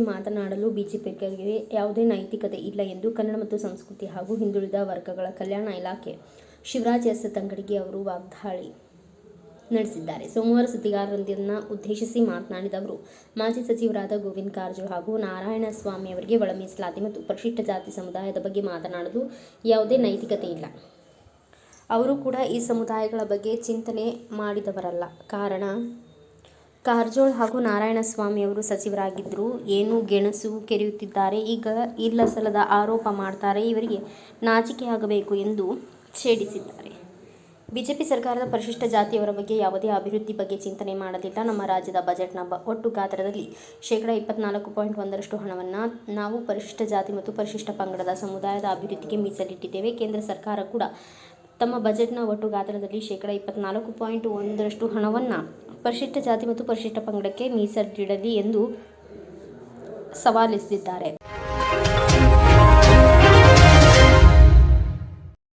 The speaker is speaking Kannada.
ಮಾತನಾಡಲು ಬಿಜೆಪಿಗರಿಗೆ ಯಾವುದೇ ನೈತಿಕತೆ ಇಲ್ಲ ಎಂದು ಕನ್ನಡ ಮತ್ತು ಸಂಸ್ಕೃತಿ ಹಾಗೂ ಹಿಂದುಳಿದ ವರ್ಗಗಳ ಕಲ್ಯಾಣ ಇಲಾಖೆ ಶಿವರಾಜ್ ಎಸ್ ತಂಗಡಿಗೆ ಅವರು ವಾಗ್ದಾಳಿ ನಡೆಸಿದ್ದಾರೆ. ಸೋಮವಾರ ಸುದ್ದಿಗಾರರೊಂದಿಗೆ ಉದ್ದೇಶಿಸಿ ಮಾತನಾಡಿದ ಅವರು, ಮಾಜಿ ಸಚಿವರಾದ ಗೋವಿಂದ ಕಾರಜೋಳ ಹಾಗೂ ನಾರಾಯಣಸ್ವಾಮಿ ಅವರಿಗೆ ಒಳ ಮೀಸಲಾತಿ ಮತ್ತು ಪರಿಶಿಷ್ಟ ಜಾತಿ ಸಮುದಾಯದ ಬಗ್ಗೆ ಮಾತನಾಡಲು ಯಾವುದೇ ನೈತಿಕತೆ ಇಲ್ಲ. ಅವರು ಕೂಡ ಈ ಸಮುದಾಯಗಳ ಬಗ್ಗೆ ಚಿಂತನೆ ಮಾಡಿದವರಲ್ಲ. ಕಾರಣ ಕಾರಜೋಳ ಹಾಗೂ ನಾರಾಯಣಸ್ವಾಮಿ ಅವರು ಸಚಿವರಾಗಿದ್ದರು ಏನು ಗೆಣಸು ಕೆರೆಯುತ್ತಿದ್ದಾರೆ. ಈಗ ಇಲ್ಲ ಸಲದ ಆರೋಪ ಮಾಡ್ತಾರೆ. ಇವರಿಗೆ ನಾಚಿಕೆಯಾಗಬೇಕು ಎಂದು ಛೇಡಿಸಿದ್ದಾರೆ. ಬಿಜೆಪಿ ಸರ್ಕಾರದ ಪರಿಶಿಷ್ಟ ಜಾತಿಯವರ ಬಗ್ಗೆ ಯಾವುದೇ ಅಭಿವೃದ್ಧಿ ಬಗ್ಗೆ ಚಿಂತನೆ ಮಾಡಲಿಲ್ಲ ನಮ್ಮ ರಾಜ್ಯದ ಬಜೆಟ್ನ ಬ ಒಟ್ಟು ಗಾತ್ರದಲ್ಲಿ ಶೇಕಡ ಇಪ್ಪತ್ನಾಲ್ಕು ಪಾಯಿಂಟ್ ಒಂದರಷ್ಟು ಹಣವನ್ನು ನಾವು ಪರಿಶಿಷ್ಟ ಜಾತಿ ಮತ್ತು ಪರಿಶಿಷ್ಟ ಪಂಗಡದ ಸಮುದಾಯದ ಅಭಿವೃದ್ಧಿಗೆ ಮೀಸಲಿಟ್ಟಿದ್ದೇವೆ. ಕೇಂದ್ರ ಸರ್ಕಾರ ಕೂಡ ತಮ್ಮ ಬಜೆಟ್ನ ಒಟ್ಟು ಗಾತ್ರದಲ್ಲಿ ಶೇಕಡ ಇಪ್ಪತ್ನಾಲ್ಕು ಪಾಯಿಂಟ್ ಒಂದರಷ್ಟು ಹಣವನ್ನು ಪರಿಶಿಷ್ಟ ಜಾತಿ ಮತ್ತು ಪರಿಶಿಷ್ಟ ಪಂಗಡಕ್ಕೆ ಮೀಸಲಿಡಲಿ ಎಂದು ಸವಾಲೆಸೆದಿದ್ದಾರೆ